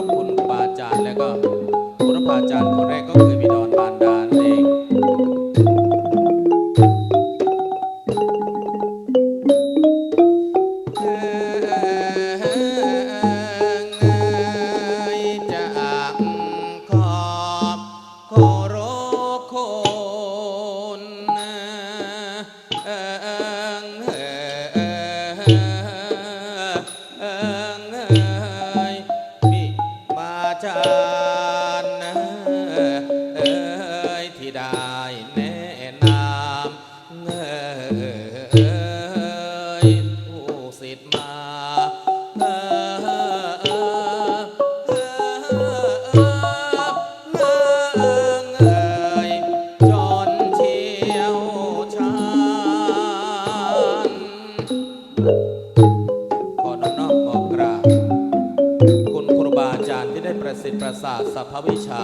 ระคุณครูบาอาจารย์แล้วก็ พระวิชา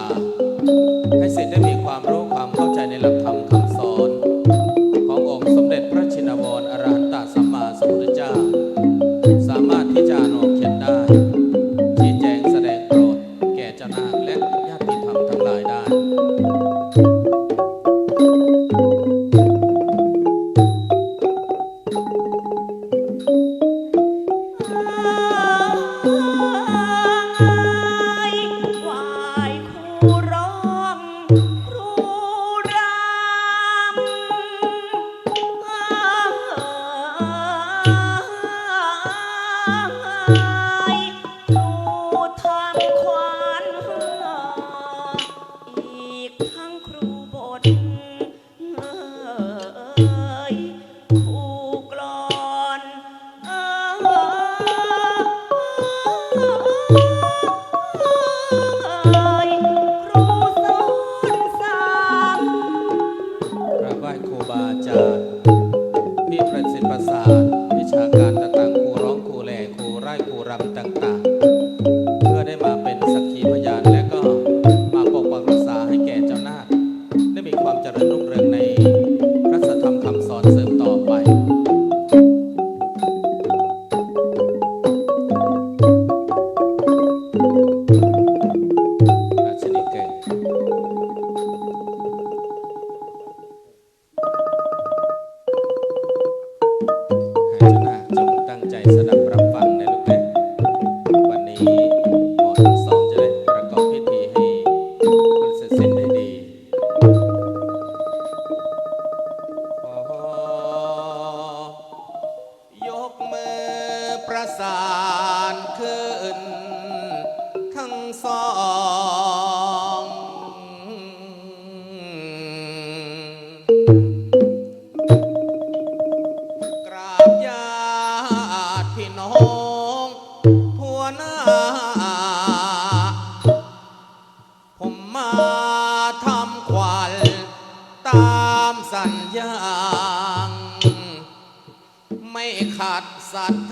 ผมมาทำขวัญตามสัญญา ไม่ขาดสัต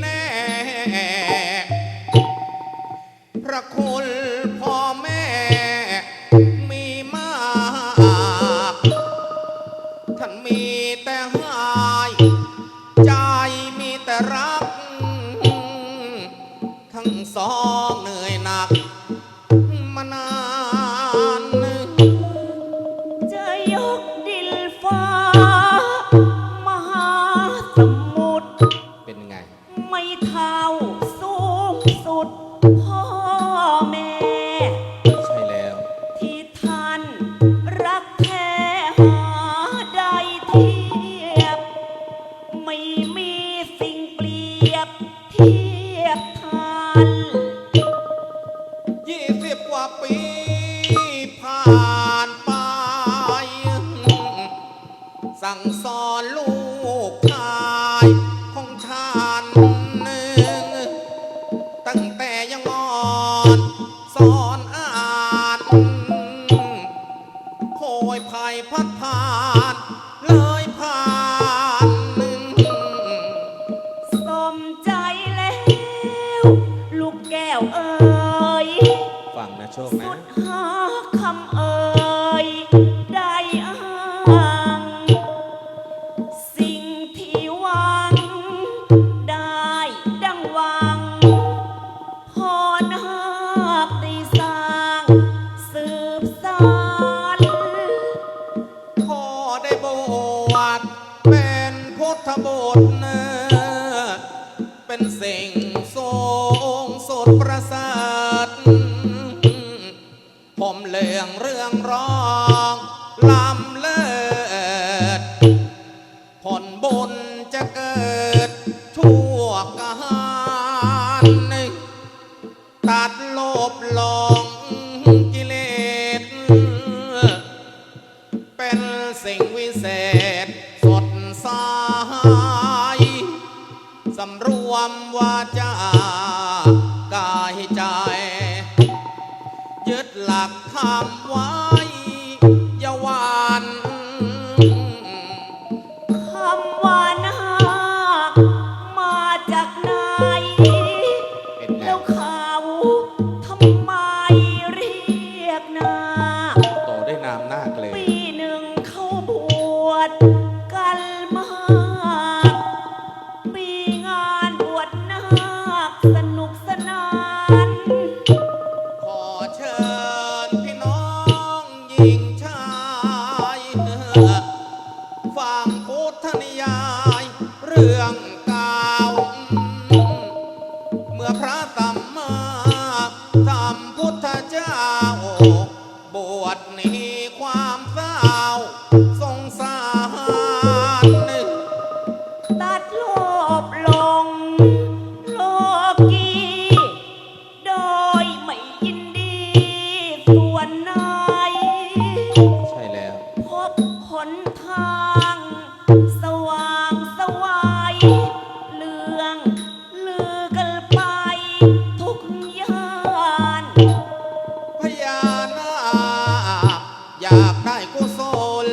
แน่ พระคุณพ่อแม่ มีมาก ท่านมีแต่หาใจมีแต่รัก ทั้งสองเหนื่อยหนัก มานาน จะยก บหลอ อบลงโลกีโดยไม่ยินดีส่วนนายใช่แล้ว พบหนทาง สว่างสวายเลื่องลือกันไป ทุกยานพญานาคอยากได้กุศล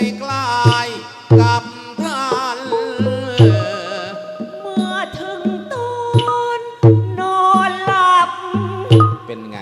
ได้กลายกับท่านเมื่อถึงตอนนอนหลับเป็นไง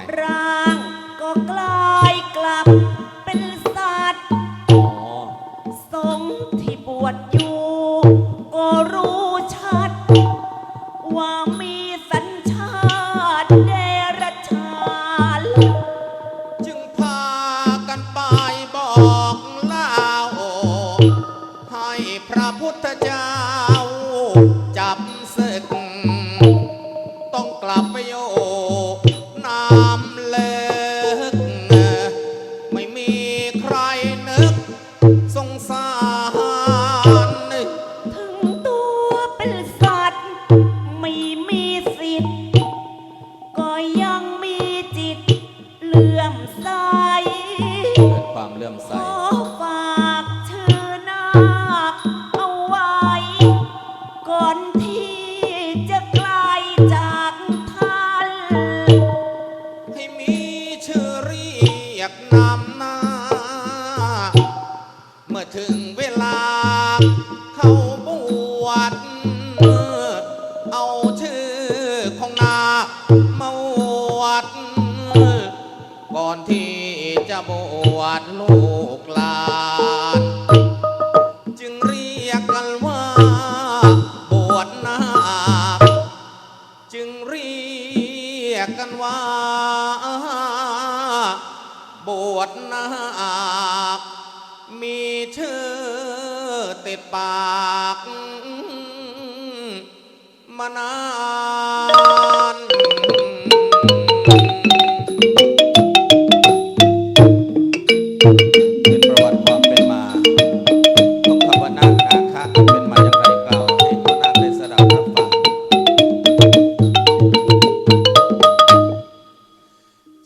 ความเลื่อมใส ขอฝากชื่อนาคเอาไว้ ก่อนที่จะไกลจากท่าน ให้มีชื่อเรียกนำหน้า เมื่อถึงเวลาเข้าบวชเอาชื่อของนามาอวด อนที่จะบวชลูกหลานจึงเรียกกันว่าบวชนาคจึงเรียกกันว่าบวชนาคมีชื่อติดปากมานาน